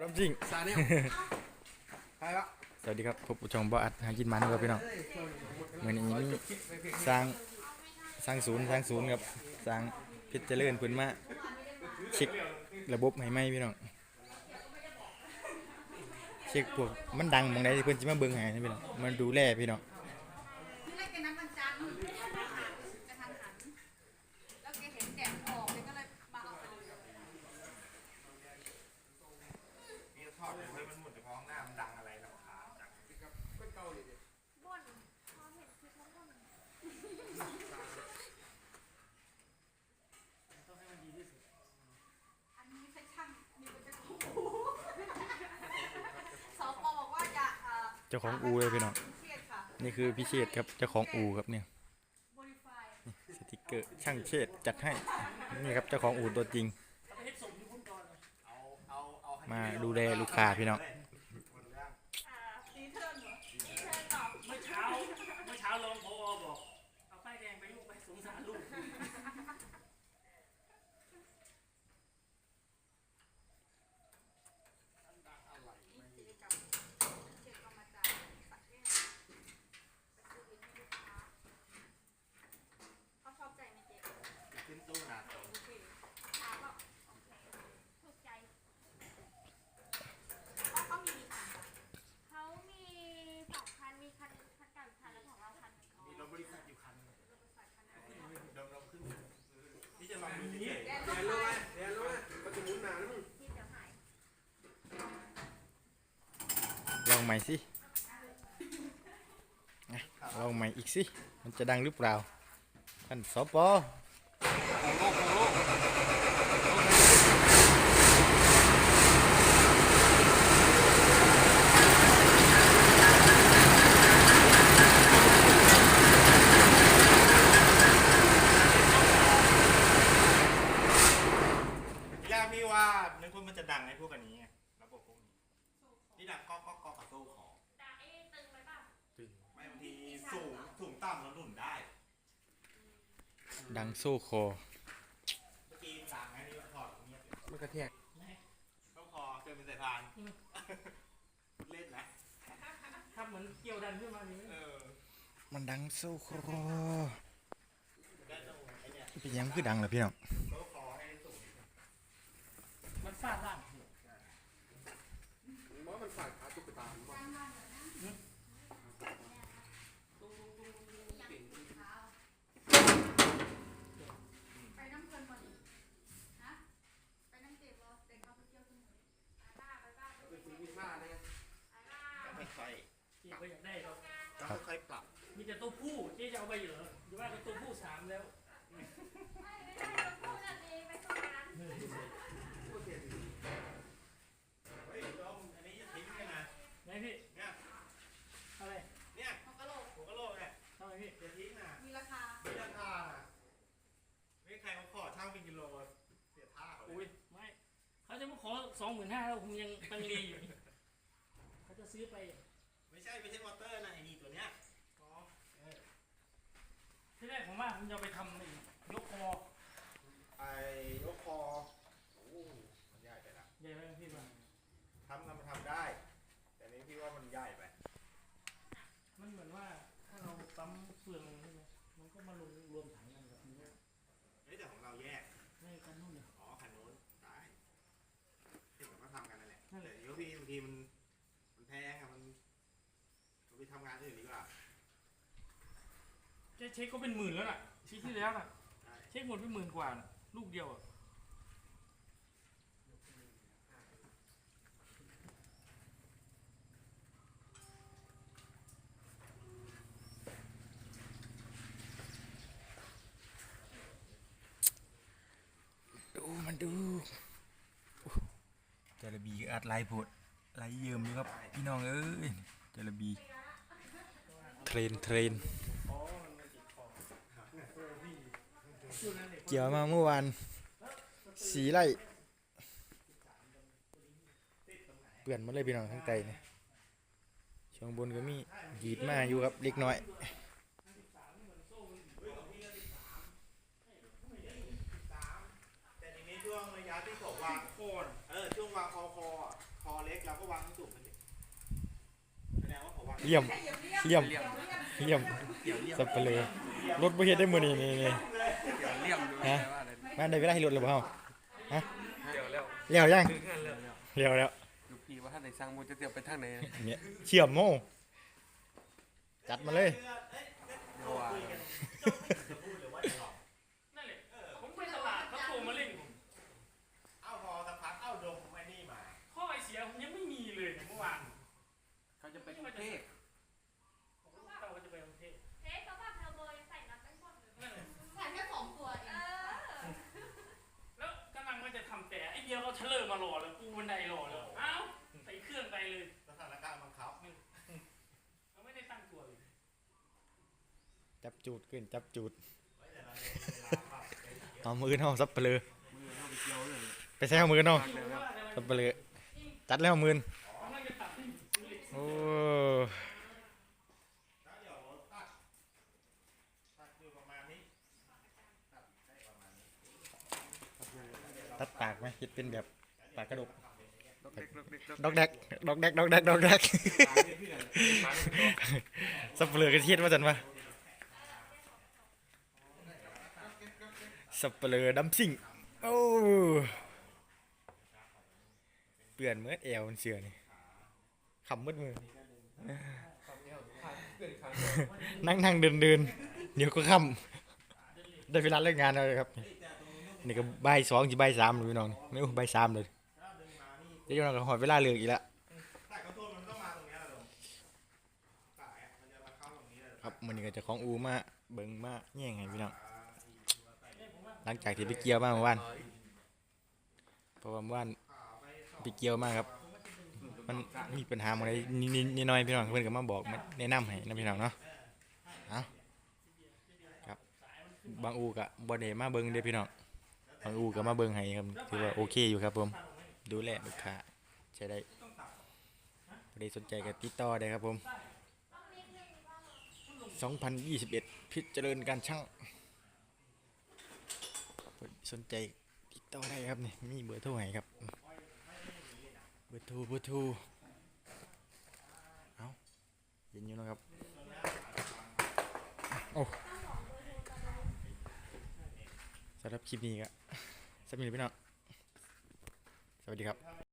รับจริงซาเนี่ยไปปะสวัสดีครับพบกับช่องบออัดหากินมันครับพี่น้องเมื่อนี้มีสร้างสร้างศูนย์สร้างศูนย์ครับสร้างเพชรเจริญเพิ่นมาเช็คระบบให้ไหมพี่น้องเช็คพวกมันดังบางใดที่เพิ่นสิมาเบิ่งให้นะพี่น้องมันดูแลพี่น้อง ที่แรกแกนัดวันจันทร์กระทันหันแล้วแกเห็นแดดออกแกก็เลยมาเอาไปเลย นี่ท อดเลยเฮ้ยมันหมุนแต่พอข้างหน้ามันดังอะไรแล้วขาจังก็เกาหลีดิบ่นพอเห็นคลิปแล้วบ่นอันนี้ใช้ช่างมีเป็นเจ้าของอู่สปบอกว่าจะเอ่อเจ้าของอูเลยพี่น้องเครียดค่ะนี่คือพี่เชษครับเจ้าของอูครับเนี่ย modify สติกเกอร์ช่างเชษจัดให้นี่ครับเจ้าของอูตัวจริง เอาเอาเอาให้ มาดูแลลูกค้าพี่น้อง อ่ารีเทิร์นเหรอรีเทิร์นเหรอ เมื่อเช้าเมื่อเช้ารองพอบอก เอาป้ายแดงไปลูกไปสงสารลูก นี่กิจกรรมเช็คเอามาจ่ายตัดแยกไปซื้อเองให้ลูกค้าเขาชอบใจไหมเจ๊ ขึ้นตู้นะ โอเคถามว่าโอเคถูกใจเขาเขามีกี่คันคะ เขามีสองคัน มีคันคันเก่าอีกคันแล้วของเราคันหนึ่ง มีรถบริษัทอยู่คันหนึง รถบริษัทคันไหน เดิมเราขึ้นนี่จะลองดูเฉย แดน แด รถ น ไฟ รู้ไหมแดนรู้ไหมมันจะหมุนนานนะมึง ที่เดี๋ยวหาย ล องใหม่สิลองใหม่อีกสิ มันจะดังหรือเปล่าท่านสปๆทีแรกพี่ว่านึกว่ามันจะดังไอ้พวกอันนี้ไงระบบพวกนี้ นี่ดังก๊อกก๊อกก๊อกกับโซ่ขอตาเอ๊ะตึงไปป่ะไม่บางทีสูงสูงต่ำเราหนุนได้ ดังโซ่คอเมื่อกี้ดังไงนี่ถอดเงียบเลยมันกระแทกเข้าคอเกินเป็นสายพาน เล่นนะถ้าเหมือนเกี่ยวดันขึ้นมาอย่างนี้เออมันดังโซ่คอได้ตรงไอ้เนี่ยเป็นหยังคือดังเหรอพี่น้อง เข้าคอให้สูง มันฟาดล่าง มอมัน ฝาดขาตุ๊กตาผมว่า ไปน้ำเงินมาดินะไปน้ำเจ็บเหรอแต่เขาไปเที่ยวที่ไหนไปบ้าไปบ้า เป็นสีวิชาเนี่ย ก็ไม่ค่อย ที่เขาอยากได้เรา ก็ค่อยๆปรับ มีแต่ตัวผู้เจ๊จะเอาไปเหรอหรือว่าเป็นตัวผู้สามแล้ว ไม่ไม่ได้เราพูดอันนี้ไปสู้กัน เฮ้ยโยมอันนี้จะทิ้งกันนะ ไหนพี่ เนี่ย อะไร เนี่ย ของกะโหลก หัวกะโหลกเนี่ย ทำไมพี่ จะทิ้งน่ะ มีราคา ไม่ราคาน่ะไม่ใครมาขอช่างเป็นกิโลเสียท่าเขาเล อุ้ย ย ไม่ เขาจะมาขอสองหมื่นห้าแล้วผมยังตังเลอยู่นี่เขาจะซื้อไปไม่ใช่ไม่ใช่มอเตอร์นะไอ้นี่ตัวเนี้ยอ๋อที่แรกผมว่าผมจะเอาไปทำไอ้ยกคอไอ้ยกคอโอ้มันใหญ่ไปละใหญ่ไหมพี่บ้างทำทำทำได้ แต่นี้พี่ว่ามันใหญ่ไปมันเหมือนว่าถ้าเราปั๊มเฟืองใช่ไหมมันก็มาลงรวมถังกันแบบนี้เฮ้ยแต่ของเราแยกไม่กันนู่นเลย อ๋อคันโน้นได้ที่ผมก็ทำกันนั่นแหละ นั่นแห แต่ ละ เดี๋ยวพี่บางทีมันมันแพงอะมันเราไปทำงานอื่นดีกว่า แค่ เช็คก็เป็นหมื่นแล้วน่ะชิ้นที่แล้วน่ะใช่เช็คหมดไปหมื่นกว่าน่ะลูกเดียวอะดูมันดูโอ้จระบีก็อัดไหลโพดไหลเยิ้มอยู่ครับ พี่น้องเอ้ยจระบีเทรนเทรนอ๋อมันไม่ติดคอโอ้พี่ช่วงนั้น เกี่ยวมาเมื่อวานสีไล่เปื่อนมาเลยพี่น้องทั้งไตเนี่ยช่วงบนก็มีหีดมาอยู่ครับเล็กน้อยแต่ทีนี้ช่วงระยะที่วางก่อเออช่วงวางคอคออะคอเราก็วางสูงมันดิแสดงว่าเขาวางเยี่ยมเยี่ยมเยี่ยมสับเปลือรถบ่เฮ็ดได้มือนี้นี่ ฮะว่าอะไรมาได้เวลาให้รถแล้วบ่เฮาฮะเดี๋ยวแล้วเลี้ยวยังเลี้ยวแล้วดูพี่ว่าท่านไหนสร้างมูลจะเตรียมไปทางไหนนะเนี่ยเชื่อมโมจัดมาเลยเดี๋ยวว่านั่นแหละผมไปตลาดเขาโทรมาเล่นผมเอาพอสักพักเอาดมไอ้นี่มาข้อไอเสียผมยังไม่มีเลยเมื่อวานเขาจะไปกรุงเทพ จับจูดขึ้นจับจูดไว้แต่เราเวลาปรับเป็นเยอะเอามือเฮาสับเปลือมือเข้าไปเกี่ยวเลยไปใช้เอามือเนาะตักแล้วครับสับเปลือจัดแล้วมือนกำลังจะตัดให้ดูเหล็กโอ้แล้วเดี๋ยวตัดตัดอยู่ประมาณนี้ตัดได้ประมาณนี้ตัดปากไหมคิดเป็นแบบปากกระดกดอกเด็กดอกเด็กดอกดอกแดกดอกแดกดอกแดกดอกแดกสับเปลือกระเทียดว่าจันวะ สเปลือดำซิ่งโอ้เปื่อนเมื่อแอวมันเสือนี่ขำมืดมือนั่งนั่งเดินเดินเดี๋ยวก็ค่ำได้เวลาเลิกงานแล้วครับ นี่ก็บ่ายสองจะบ่ายสามเลยพี่น้องไม่รู้ใบสามเลยเดี๋ยวเราหอดเวลาเลิกอีกแล้วแต่กระตุ้นมันต้องมาตรงเนี้ยแหละลงสายมันจะมาเข้าตรงนี้เลยครับมันก็จะของอูมาเบิ่งมาแย่งให้พี่น้อง หลังจากที่ไปเกี่ยวมาเมื่อวานเพราะว่าเมื่อวานไปเกี่ยวมากครับ มันมีปัญหาอะไรนิดหน้อยพี่น้องเพื่อนก็มาบอกมาแนะนำให้นะพี่น้องเนาะเอาครับบางอูกะบ่ได้มาเบิ่งเด้พี่น้องบางอูก็มาเบิ่งให้ครับถือว่าโอเคอยู่ครับผมดูแลลูกค้าใช้ได้บ่ได้สนใจก็ติดต่อได้ครับผม 2021 พิจเจริญการช่าง สนใจติดต่อได้ครับนี่มีเบอร์โทรให้ครับเบอร์โทรเบอร์โทรเอาเย็นอยู่นะครับโอ้สำหรับคลิปนี้ก็สวัสดีพี่น้องสวัสดีครับ